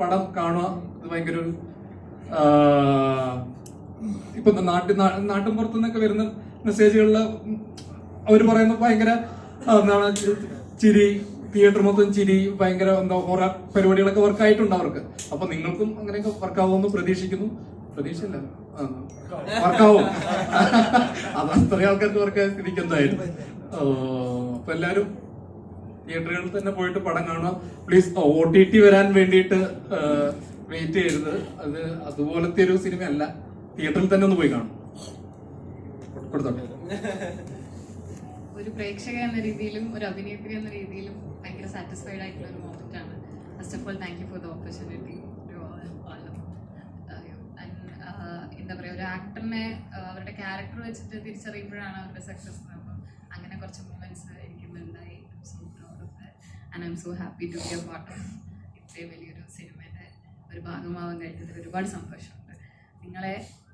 പടം കാണുക ഇത് ഭയങ്കര ഒരു ഇപ്പൊ നാട്ടിൽ നാട്ടിൻ പുറത്തുനിന്നൊക്കെ വരുന്ന മെസ്സേജുകളിൽ അവർ പറയുന്ന ഭയങ്കര എന്താണ് ചിരി തിയേറ്റർ മൊത്തം ചിരി ഭയങ്കര എന്താ ഓരോ പരിപാടികളൊക്കെ വർക്കായിട്ടുണ്ട് അവർക്ക്. അപ്പൊ നിങ്ങൾക്കും അങ്ങനെയൊക്കെ വർക്കാവുമെന്ന് പ്രതീക്ഷിക്കുന്നു. പ്രതീക്ഷയില്ല. വർക്കാവും അത് അത്രയും ആൾക്കാർക്ക് വർക്ക് സ്ഥിതിക്ക് എന്തായാലും അപ്പൊ എല്ലാരും തിയേറ്ററുകളിൽ തന്നെ പോയിട്ട് പടം കാണുക. പ്ലീസ് ഒ ടി ടി വരാൻ വേണ്ടിയിട്ട് വെയിറ്റ് ചെയ്യരുത്. അത് അതുപോലത്തെ ഒരു സിനിമയല്ല. തിയേറ്ററിൽ തന്നെ ഒന്ന് പോയി കാണും. കൊടുത്തോട്ടെ. ഒരു പ്രേക്ഷക എന്ന രീതിയിലും ഒരു അഭിനേത്രി എന്ന രീതിയിലും ഭയങ്കര സാറ്റിസ്ഫൈഡ് ആയിട്ടുള്ള ഒരു മോമെന്റ് ആണ്. First of all thank you for the opportunity എന്താ പറയുക ഒരു ആക്ടറിനെ അവരുടെ ക്യാരക്ടർ വെച്ചിട്ട് തിരിച്ചറിയുമ്പോഴാണ് അവരുടെ സക്സസ് അപ്പം അങ്ങനെ കുറച്ച് മൊമെന്റ്സ് എനിക്ക് ഉണ്ടായി so proud of and I'm so happy to be a part of ഇത്രയും വലിയൊരു സിനിമയുടെ ഒരു ഭാഗമാവാൻ കഴിഞ്ഞതിൽ ഒരുപാട് സന്തോഷമുണ്ട്. നിങ്ങളെ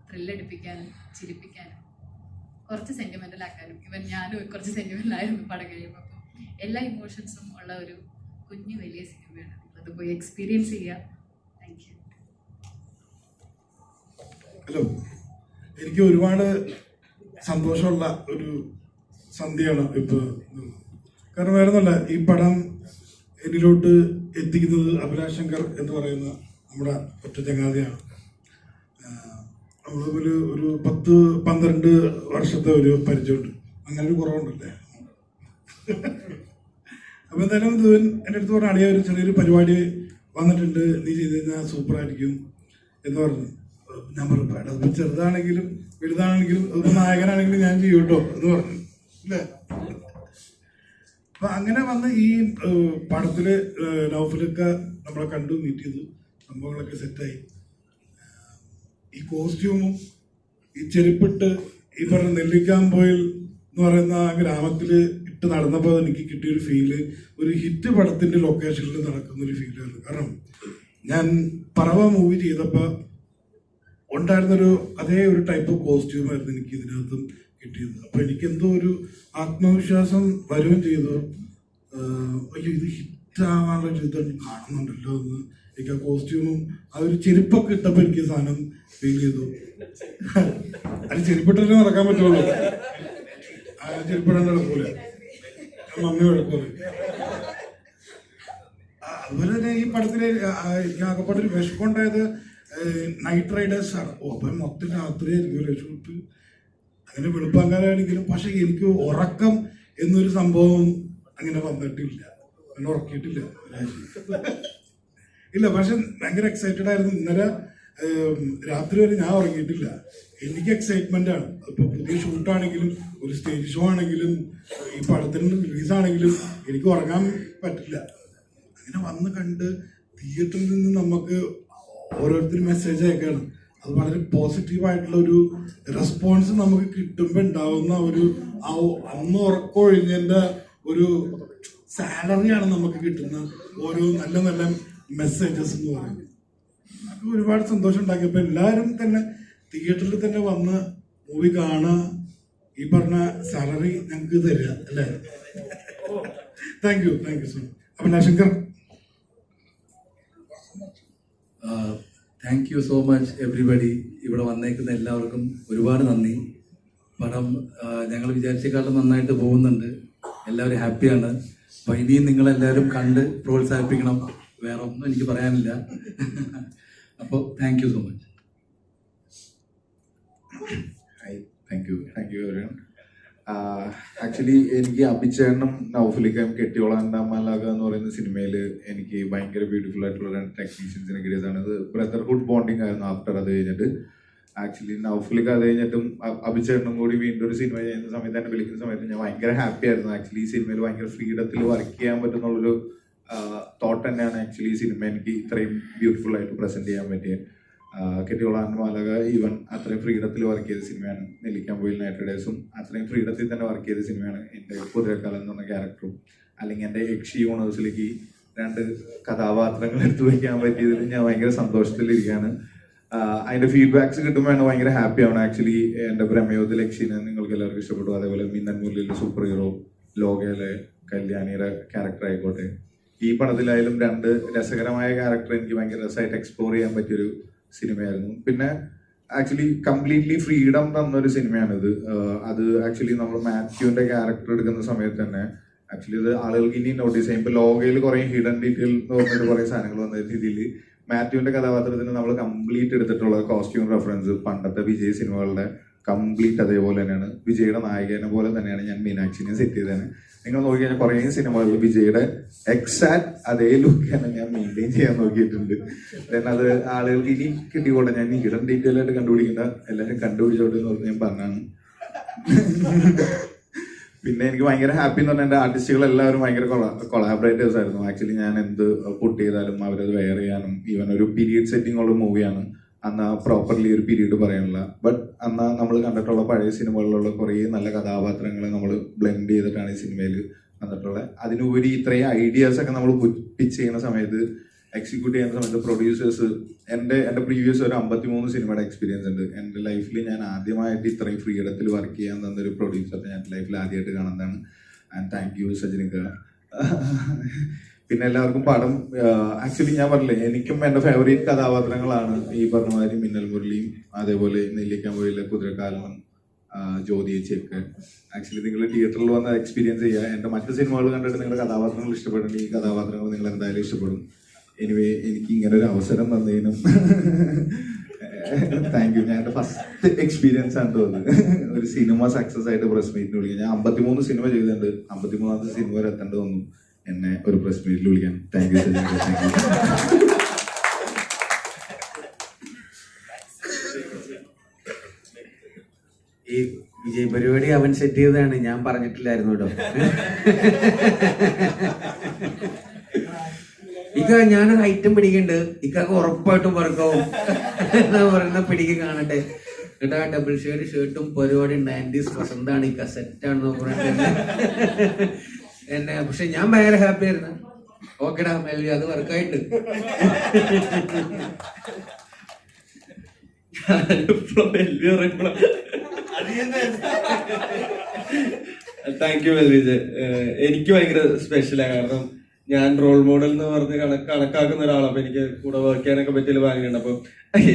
ത്രില്ലടിപ്പിക്കാനും ചിരിപ്പിക്കാനും കുറച്ച് സെന്റിമെന്റൽ ആക്കാനും ഇവൻ ഞാനും കുറച്ച് സെന്റിമെന്റലായിരുന്നു പടം കഴിയുമ്പോൾ അപ്പം എല്ലാ ഇമോഷൻസും ഉള്ള ഒരു കുഞ്ഞു വലിയ സിനിമയാണ്. നിങ്ങളത് പോയി എക്സ്പീരിയൻസ് ചെയ്യുക. താങ്ക് യു ഹലോ എനിക്ക് ഒരുപാട് സന്തോഷമുള്ള ഒരു സന്ധ്യയാണ് ഇപ്പോൾ കാരണം വേറെ ഈ പടം എന്നിലോട്ട് എത്തിക്കുന്നത് അഭിലാഷങ്കർ എന്ന് പറയുന്ന നമ്മുടെ ഒറ്റ ചങ്ങാതിയാണ്. നമ്മൾ ഒരു പത്ത് പന്ത്രണ്ട് വർഷത്തെ ഒരു പരിചയമുണ്ട്. അങ്ങനെ ഒരു കുറവുണ്ടല്ലേ? അപ്പോൾ എന്തായാലും ധുവൻ എന്റെ അടുത്ത് പറഞ്ഞ അളിയ ഒരു ചെറിയൊരു പരിപാടി വന്നിട്ടുണ്ട്. നീ ചെയ്ത് കഴിഞ്ഞാൽ സൂപ്പറായിരിക്കും എന്ന് പറഞ്ഞു. ഞാൻ പറഞ്ഞു "എടാ, ചെറുതാണെങ്കിലും വലുതാണെങ്കിലും ഇത് നായകനാണെങ്കിലും ഞാൻ ചെയ്യൂട്ടോ? എന്ന് പറഞ്ഞു. അല്ലേ? അപ്പൊ അങ്ങനെ വന്ന് ഈ പടത്തിൽ നൗഫലൊക്കെ നമ്മളെ കണ്ടു മീറ്റ് ചെയ്തു. സംഭവങ്ങളൊക്കെ സെറ്റായി ഈ കോസ്റ്റ്യൂമും ഈ ചെരുപ്പിട്ട് ഈ പറഞ്ഞ നെല്ലിക്കാമ്പോയിൽ എന്ന് പറയുന്ന ആ ഗ്രാമത്തിൽ ഇട്ട് നടന്നപ്പോൾ എനിക്ക് കിട്ടിയൊരു ഫീൽ ഒരു ഹിറ്റ് പടത്തിന്റെ ലൊക്കേഷനിൽ നടക്കുന്ന ഒരു ഫീലാണ് കാരണം ഞാൻ പറവ മൂവി ചെയ്തപ്പോൾ ഉണ്ടായിരുന്നൊരു അതേ ഒരു ടൈപ്പ് കോസ്റ്റ്യൂം ആയിരുന്നു എനിക്ക് ഇതിനകത്തും. കിട്ടിയത്. അപ്പൊ എനിക്കെന്തോ ഒരു ആത്മവിശ്വാസം വരികയും ചെയ്തു. അയ്യോ ഇത് ഹിറ്റാവാനുള്ള ഒരു ഇത് കാണുന്നുണ്ടല്ലോ എന്ന്. എനിക്ക് ആ കോസ്റ്റ്യൂമും ആ ഒരു ചെരുപ്പൊക്കെ ഇട്ടപ്പോൾ എനിക്ക് സാധനം ഫീൽ ചെയ്തു. അത് ചെരുപ്പിട്ടല്ലേ നടക്കാൻ പറ്റുള്ളൂ. ആ ചെരുപ്പിടാൻ നടക്കൂല. മമ്മി വഴക്കൂല അതുപോലെ തന്നെ ഈ പടത്തിൽ എനിക്ക് ആകെപ്പാട് ഒരു വിഷമമുണ്ടായത് നൈറ്റ് റൈഡേഴ്സ് ആണ്. ഓ അപ്പം മൊത്തം രാത്രി ആയിരിക്കും ഷൂട്ട്. അങ്ങനെ വെളുപ്പാങ്കാലാണെങ്കിലും പക്ഷെ എനിക്ക് ഉറക്കം എന്നൊരു സംഭവം അങ്ങനെ വന്നിട്ടില്ല. അങ്ങനെ ഉറക്കിയിട്ടില്ല. ഇല്ല പക്ഷെ ഭയങ്കര എക്സൈറ്റഡ് ആയിരുന്നു. ഇന്നലെ രാത്രി വരെ ഞാൻ ഉറങ്ങിയിട്ടില്ല. എനിക്ക് എക്സൈറ്റ്മെന്റ് ആണ്. ഇപ്പൊ പുതിയ ഷൂട്ടാണെങ്കിലും ഒരു സ്റ്റേജ് ഷോ ആണെങ്കിലും ഈ പടത്തിന്റെ റിലീസ് ആണെങ്കിലും എനിക്ക് ഉറങ്ങാൻ പറ്റില്ല. അങ്ങനെ വന്ന് കണ്ട് തിയേറ്ററിൽ നിന്ന് നമുക്ക് ഓരോരുത്തരും മെസ്സേജ് അയക്കാണ്. അത് വളരെ പോസിറ്റീവ് ആയിട്ടുള്ള ഒരു റെസ്പോൺസ് നമുക്ക് കിട്ടുമ്പോൾ ഉണ്ടാവുന്ന ഒരു ആ അന്ന് ഉറക്കമൊഴിഞ്ഞതിന്റെ ഒരു സാലറിയാണ് നമുക്ക് കിട്ടുന്ന ഓരോ നല്ല നല്ല മെസ്സേജസ് എന്ന് പറയുന്നത്. ഒരുപാട് സന്തോഷം ഉണ്ടാക്കിയപ്പോൾ എല്ലാവരും തന്നെ തിയേറ്ററിൽ തന്നെ വന്ന് മൂവി കാണുക ഈ പറഞ്ഞ സാലറി ഞങ്ങൾക്ക് തരിക അല്ലേ? Thank you thank you so much Abhilashankar thank you so much everybody ഇവിടെ വന്നേക്കുന്ന എല്ലാവർക്കും ഒരുപാട് നന്ദി. പടം ഞങ്ങൾ വിചാരിച്ചേക്കാളും നന്നായിട്ട് പോകുന്നുണ്ട്. എല്ലാവരും ഹാപ്പിയാണ്. അപ്പോൾ ഇനിയും നിങ്ങളെല്ലാവരും കണ്ട് പ്രോത്സാഹിപ്പിക്കണം. വേറെ ഒന്നും എനിക്ക് പറയാനില്ല. അപ്പോൾ thank you so much hi thank you thank you everyone actually എനിക്ക് അഭിചേട്ടനും നൗഫലിക്കും കെട്ടിയോളാന്റെ മലാക എന്ന് പറയുന്ന സിനിമയിൽ എനിക്ക് ഭയങ്കര ബ്യൂട്ടിഫുൾ ആയിട്ടുള്ള രണ്ട് ടെക്നീഷ്യൻസിനെ കിട്ടിയതാണ്. അത് ബ്രദർഹുഡ് ബോണ്ടിങ് ആയിരുന്നു ആഫ്റ്റർ അത് കഴിഞ്ഞിട്ട്. ആക്ച്വലി നൗഫലിക്ക് അത് കഴിഞ്ഞിട്ടും അഭിചേട്ടനും കൂടി വീണ്ടും ഒരു സിനിമ ചെയ്യുന്ന സമയത്ത് എന്നെ വിളിക്കുന്ന സമയത്ത് ഞാൻ ഭയങ്കര ഹാപ്പി ആയിരുന്നു. ആക്ച്വലി ഈ സിനിമയിൽ ഭയങ്കര ഫ്രീഡത്തിൽ വർക്ക് ചെയ്യാൻ പറ്റുന്നുള്ളൊരു തോട്ട് തന്നെയാണ് ആക്ച്വലി ഈ സിനിമ എനിക്ക് ഇത്രയും ബ്യൂട്ടിഫുൾ ആയിട്ട് പ്രസന്റ് ചെയ്യാൻ പറ്റിയത് കെട്ടിയോളാൻ മാലക ഈവൻ അത്രയും ഫ്രീഡത്തിൽ വർക്ക് ചെയ്ത സിനിമയാണ് നെല്ലിക്കാൻ പോയി നൈറ്റ് ഡേഴ്സും അത്രയും ഫ്രീഡത്തിൽ തന്നെ വർക്ക് ചെയ്ത സിനിമയാണ് എന്റെ കുതിരക്കാലം എന്ന് പറഞ്ഞ ക്യാരക്ടറും അല്ലെങ്കിൽ എന്റെ യക്ഷി യൂണിവേഴ്സിലേക്ക് രണ്ട് കഥാപാത്രങ്ങൾ എടുത്തു വയ്ക്കാൻ പറ്റിയതിൽ ഞാൻ ഭയങ്കര സന്തോഷത്തിലിരിക്കുകയാണ് അതിന്റെ ഫീഡ്ബാക്സ് കിട്ടുമ്പോഴാണ് ഭയങ്കര ഹാപ്പി ആവണം ആക്ച്വലി എന്റെ പ്രമേയത്തിൽ ലക്ഷ്യനെ നിങ്ങൾക്ക് എല്ലാവർക്കും ഇഷ്ടപ്പെട്ടു. അതേപോലെ മിന്നൻ മുല്ലിലെ സൂപ്പർ ഹീറോ ലോകയിലെ കല്യാണിയുടെ ക്യാരക്ടർ ആയിക്കോട്ടെ. ഈ പടത്തിലായാലും രണ്ട് രസകരമായ ക്യാരക്ടർ എനിക്ക് ഭയങ്കര രസമായിട്ട് എക്സ്പ്ലോർ ചെയ്യാൻ പറ്റിയൊരു സിനിമയായിരുന്നു. പിന്നെ ആക്ച്വലി കംപ്ലീറ്റ്ലി ഫ്രീഡം തന്നൊരു സിനിമയാണിത്. ആഹ് അത് ആക്ച്വലി നമ്മൾ മാത്യുവിന്റെ ക്യാരക്ടർ എടുക്കുന്ന സമയത്ത് തന്നെ ആക്ച്വലി ഇത് ആളുകൾക്ക് ഇനി നോട്ടീസ് ചെയ്യും. ഇപ്പൊ ലോകയിൽ കുറെ ഹിഡൻ ഡീറ്റെയിൽ എന്ന് പറഞ്ഞിട്ട് കുറെ സാധനങ്ങൾ വന്ന രീതിയിൽ മാത്യുവിന്റെ കഥാപാത്രത്തിന് നമ്മൾ കംപ്ലീറ്റ് എടുത്തിട്ടുള്ള കോസ്റ്റ്യൂം റെഫറൻസ് പണ്ടത്തെ വിജയ് സിനിമകളുടെ കംപ്ലീറ്റ് അതേപോലെ തന്നെയാണ്. വിജയുടെ നായികനെ പോലെ തന്നെയാണ് ഞാൻ മീനാക്ഷിനെ സെറ്റ് ചെയ്തത് നിങ്ങൾ നോക്കി കഴിഞ്ഞാൽ കുറേ സിനിമകളിൽ വിജയുടെ എക്സാക്ട് അതേ ലുക്ക് തന്നെ ഞാൻ മെയിന്റെയിൻ ചെയ്യാൻ നോക്കിയിട്ടുണ്ട്. ദെൻ അത് ആളുകൾക്ക് ഇനി കിട്ടിക്കോട്ടെ ഞാൻ ഹിഡൻ ഡീറ്റെയിൽ ആയിട്ട് കണ്ടുപിടിക്കണ്ട. എല്ലാവരും കണ്ടുപിടിച്ചോട്ടെ എന്ന് പറഞ്ഞ് ഞാൻ പറഞ്ഞാണ് പിന്നെ എനിക്ക് ഭയങ്കര ഹാപ്പി എന്ന് പറഞ്ഞാൽ എന്റെ ആർട്ടിസ്റ്റുകൾ എല്ലാവരും ഭയങ്കര കൊളാബറേറ്റേഴ്സ് ആയിരുന്നു. ആക്ച്വലി ഞാൻ എന്ത് പുട്ട് ചെയ്താലും അവരത് വെയർ ചെയ്യാനും ഈവൻ ഒരു പീരീഡ് സെറ്റിംഗ് ഉള്ള മൂവിയാണ് അന്ന് പ്രോപ്പർലി ഒരു പീരീഡ് പറയാനുള്ള. ബട്ട് അന്ന് നമ്മൾ കണ്ടിട്ടുള്ള പഴയ സിനിമകളിലുള്ള കുറേ നല്ല കഥാപാത്രങ്ങളെ നമ്മൾ ബ്ലെൻഡ് ചെയ്തിട്ടാണ് ഈ സിനിമയിൽ വന്നിട്ടുള്ളത് അതിനുപരി ഇത്രയും ഐഡിയാസ് ഒക്കെ നമ്മൾ പിച്ച് ചെയ്യുന്ന സമയത്ത് എക്സിക്യൂട്ട് ചെയ്യുന്ന സമയത്ത് പ്രൊഡ്യൂസേഴ്സ് എന്റെ എന്റെ പ്രീവിയസ് ഒരു അമ്പത്തിമൂന്ന് സിനിമയുടെ എക്സ്പീരിയൻസ് ഉണ്ട്. എന്റെ ലൈഫിൽ ഞാൻ ആദ്യമായിട്ട് ഇത്രയും ഫ്രീഡത്തിൽ വർക്ക് ചെയ്യാൻ തന്നൊരു പ്രൊഡ്യൂസർ ഞാൻ ലൈഫിൽ ആദ്യമായിട്ട് കാണുന്നതാണ്. ആൻഡ് താങ്ക് യു സജിനിക്ക. പിന്നെ എല്ലാവർക്കും പടം ആക്ച്വലി ഞാൻ പറഞ്ഞില്ലേ എനിക്കും എന്റെ ഫേവറേറ്റ് കഥാപാത്രങ്ങളാണ് ഈ പറഞ്ഞമാതിരി മിന്നൽ മുരളിയും അതേപോലെ നെല്ലിക്കാമ്പുഴയിലെ കുതിരക്കാലനും ജ്യോതി ചേക്ക് ആക്ച്വലി നിങ്ങൾ തിയേറ്ററിൽ വന്ന് എക്സ്പീരിയൻസ് ചെയ്യുക. എന്റെ മറ്റ് സിനിമകൾ കണ്ടിട്ട് നിങ്ങളുടെ കഥാപാത്രങ്ങൾ ഇഷ്ടപ്പെടുന്നുണ്ട് ഈ കഥാപാത്രങ്ങൾ നിങ്ങൾ എന്തായാലും ഇഷ്ടപ്പെടും. എനിവേ എനിക്ക് ഇങ്ങനെ ഒരു അവസരം തന്നതിനും താങ്ക് യു ഞാൻ എന്റെ ഫസ്റ്റ് എക്സ്പീരിയൻസ് ആണ് തോന്നുന്നത്. ഒരു സിനിമ സക്സസ് ആയിട്ട് പ്രസ് മീറ്റിന് വിളിക്കുക. ഞാൻ അമ്പത്തിമൂന്ന് സിനിമ ചെയ്തിട്ടുണ്ട്. അമ്പത്തിമൂന്നാമത്തെ സിനിമ വരെ എത്തേണ്ടി വന്നു. എന്നെ ഒരു പ്രസ് മീറ്റിൽ വിളിക്കാൻ. താങ്ക് യു താങ്ക് യു ഈ വിജയ് പരിപാടി അവൻ സെറ്റ് ചെയ്തതാണ്. ഞാൻ പറഞ്ഞിട്ടില്ലായിരുന്നു കേട്ടോ. ഇക്ക ഞാനൊരു ഐറ്റം പിടിക്കണ്ട്. ഇക്കൊക്കെ ഉറപ്പായിട്ടും പറക്കാവും എന്നാ പറയുന്ന പിടിക്ക് കാണട്ടെ. കേട്ടോ ഡബിൾ ഷേർട്ട് ഷർട്ടും പരിപാടി നയന്റീസ് വസന്താണ് ഇക്ക സെറ്റാണെന്ന് പറഞ്ഞിട്ട്. എന്നെ- പക്ഷെ ഞാൻ ഭയങ്കര ഹാപ്പി ആയിരുന്നു. ഓക്കെടാ മെൽവി അത് വർക്കായിട്ട് താങ്ക് യു വെൽവിജ് എനിക്ക് ഭയങ്കര സ്പെഷ്യലാണ് കാരണം ഞാൻ റോൾ മോഡൽ എന്ന് പറഞ്ഞ് കണക്ക് കണക്കാക്കുന്ന ഒരാളാണ് അപ്പൊ എനിക്ക് കൂടെ വർക്ക് ചെയ്യാനൊക്കെ പറ്റിയ ഭാഗ്യമുണ്ട്. അപ്പൊ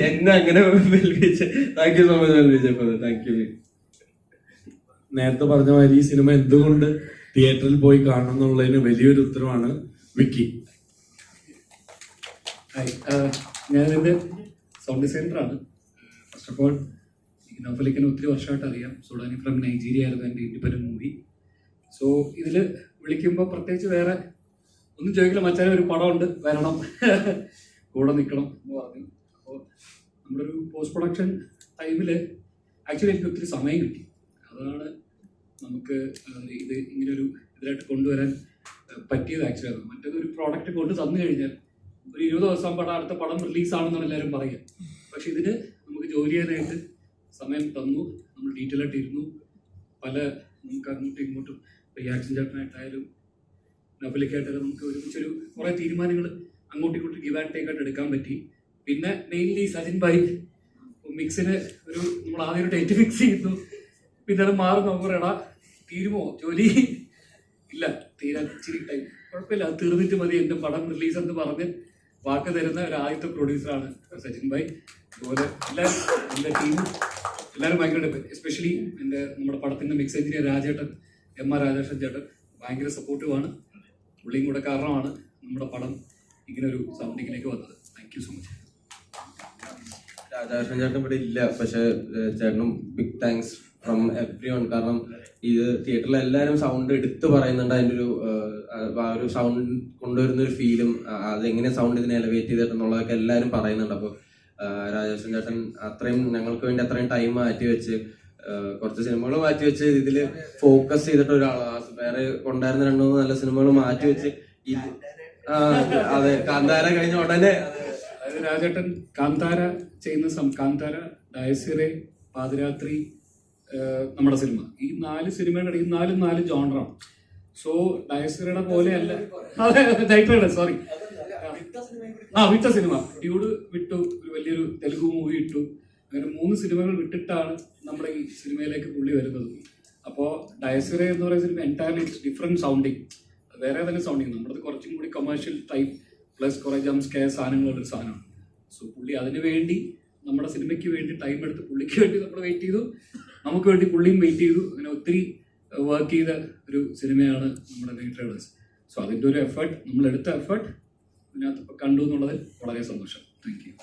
എന്നെ അങ്ങനെ വെൽവിജ് താങ്ക് യു സോ മച്ച് വെൽവിജ് താങ്ക് യു നേരത്തെ പറഞ്ഞ മാതിരി ഈ സിനിമ എന്തുകൊണ്ട് തിയേറ്ററിൽ പോയി കാണണം എന്നുള്ളതിന് വലിയൊരു ഉത്തരവാണ് വിക്കി. എന്റെ സൗണ്ട് ഡിസൈനറാണ് ഫസ്റ്റ് ഓഫ് ഓൾ നൗഫലിക്കിനെ ഒത്തിരി വർഷമായിട്ട് അറിയാം. സുഡാനി ഫ്രം നൈജീരിയ ആയിരുന്നു എന്റെ ഇൻഡിപെൻഡന്റ് മൂവി സോ ഇതിൽ വിളിക്കുമ്പോൾ പ്രത്യേകിച്ച് വേറെ ഒന്നും ചോദിക്കില്ല. മച്ചാനെ ഒരു പടമുണ്ട്. വരണം. കൂടെ നിൽക്കണം എന്ന് പറഞ്ഞു. അപ്പോൾ നമ്മുടെ ഒരു പോസ്റ്റ് പ്രൊഡക്ഷൻ ടൈമിൽ ആക്ച്വലി എനിക്ക് ഒത്തിരി സമയം കിട്ടി. അതാണ് നമുക്ക് ഇത് ഇങ്ങനൊരു ഇതിലായിട്ട് കൊണ്ടുവരാൻ പറ്റിയത് ആക്ച്വലി അത് മറ്റേത് ഒരു പ്രോഡക്റ്റ് കൊണ്ട് തന്നു കഴിഞ്ഞാൽ ഒരു ഇരുപത് ദിവസം പടം അടുത്ത പടം റിലീസാണെന്നാണ് എല്ലാവരും പറയുക. പക്ഷെ ഇതിന് നമുക്ക് ജോലി ചെയ്യാനായിട്ട് സമയം തന്നു. നമ്മൾ ഡീറ്റെയിൽ ആയിട്ട് ഇരുന്നു. പല നമുക്ക് അങ്ങോട്ടും ഇങ്ങോട്ടും റിയാക്ഷൻ ചേട്ടനായിട്ടായാലും നബലിക്കായിട്ടായാലും നമുക്ക് ഒരുമിച്ചൊരു കുറേ തീരുമാനങ്ങൾ അങ്ങോട്ടും ഇങ്ങോട്ടും ഗിവ് ആൻഡ് ടേക്ക് ആയിട്ട് എടുക്കാൻ പറ്റി. പിന്നെ മെയിൻലി സജിൻ ഭായി മിക്സിന് ഒരു നമ്മൾ ആദ്യം ഒരു ഡേറ്റ് ഫിക്സ് ചെയ്യുന്നു പിന്നെ അത് മാറും നമുക്ക് പറയടാ തീരുമോ? ജോലി? ഇല്ല തീരാൻ ഇച്ചിരി ടൈം കുഴപ്പമില്ല അത് തീർന്നിട്ട് മതി. എന്റെ പടം റിലീസ് എന്ന് പറഞ്ഞ് വാക്ക് തരുന്ന ഒരു ആദ്യത്തെ പ്രൊഡ്യൂസറാണ് സച്ചിൻ ഭായ്. അതുപോലെ എല്ലാവരും എന്റെ ടീമും എല്ലാവരും ഭയങ്കര എസ്പെഷ്യലി എന്റെ നമ്മുടെ പടത്തിന്റെ മിക്സ് എഞ്ചിനീയർ രാജേട്ടൻ എം ആർ രാജേഷൻ ചേട്ടൻ ഭയങ്കര സപ്പോർട്ടീവാണ് പുള്ളിയും കൂടെ കാരണമാണ് നമ്മുടെ പടം ഇങ്ങനെ ഒരു സൗണ്ടിങ്ങിലേക്ക് വന്നത്. Thank you so much Rajashan ചേട്ടൻ ഇവിടെ ഇല്ല. പക്ഷെ ചേട്ടനും big thanks from everyone കാരണം ഇത് തിയേറ്ററിൽ എല്ലാവരും സൗണ്ട് എടുത്ത് പറയുന്നുണ്ട്. അതിന്റെ ഒരു ആ ഒരു സൗണ്ട് കൊണ്ടുവരുന്ന ഒരു ഫീലും അതെങ്ങനെ സൗണ്ട് ഇതിനെ എലവേറ്റ് ചെയ്തിട്ടുള്ളതൊക്കെ എല്ലാവരും പറയുന്നുണ്ട്. അപ്പോൾ രാജേഷൻ ചേട്ടൻ അത്രയും ഞങ്ങൾക്ക് വേണ്ടി അത്രയും ടൈം മാറ്റി വെച്ച് കുറച്ച് സിനിമകൾ മാറ്റി വെച്ച് ഇതിൽ ഫോക്കസ് ചെയ്തിട്ട് ഒരാളാണ് വേറെ കൊണ്ടായിരുന്ന രണ്ടു മൂന്ന് നല്ല സിനിമകൾ മാറ്റി വെച്ച് അതെ കാന്താര കഴിഞ്ഞ ഉടനെ. രാജേട്ടൻ കാന്താര ചെയ്യുന്ന കാന്താര ഡയസിറെ പാതിരാത്രി നമ്മുടെ സിനിമ. ഈ നാല് സിനിമയുടെ ഇടയ്ക്ക് നാലും നാല് ജോണറാണ്. സോ ഡയസിറയുടെ പോലെയല്ല. അതെ ഡയറക്ടറുടെ സോറി ആ വിട്ട സിനിമ. ഡ്യൂഡ് വിട്ടു ഒരു വലിയൊരു തെലുഗു മൂവി ഇട്ടു. അങ്ങനെ മൂന്ന് സിനിമകൾ വിട്ടിട്ടാണ് നമ്മുടെ ഈ സിനിമയിലേക്ക് പുള്ളി വരുന്നത്. അപ്പോൾ ഡയസറ എന്ന് പറയുന്ന സിനിമ എന്റയർലി ഡിഫറെന്റ് സൗണ്ടിങ് വേറെ തന്നെ സൗണ്ടിങ് നമ്മുടെ കുറച്ചും കൂടി കൊമേഴ്ഷ്യൽ ടൈപ്പ് പ്ലസ് കുറേ ജംസ് കെയർ സാധനങ്ങളുള്ള ഒരു സാധനമാണ്. സോ പുള്ളി അതിനു വേണ്ടി നമ്മുടെ സിനിമയ്ക്ക് വേണ്ടി ടൈം എടുത്ത് പുള്ളിക്ക് വേണ്ടി നമ്മൾ വെയിറ്റ് ചെയ്തു. നമുക്ക് വേണ്ടി പുള്ളിയും വെയിറ്റ് ചെയ്തു. അങ്ങനെ ഒത്തിരി വർക്ക് ചെയ്ത ഒരു സിനിമയാണ് നമ്മുടെ നൈറ്റ് സോ അതിന്റെ ഒരു എഫേർട്ട് നമ്മൾ എടുത്ത എഫേർട്ട് ഇതിനകത്ത് കണ്ടു എന്നുള്ളതിൽ വളരെ സന്തോഷം. Thank you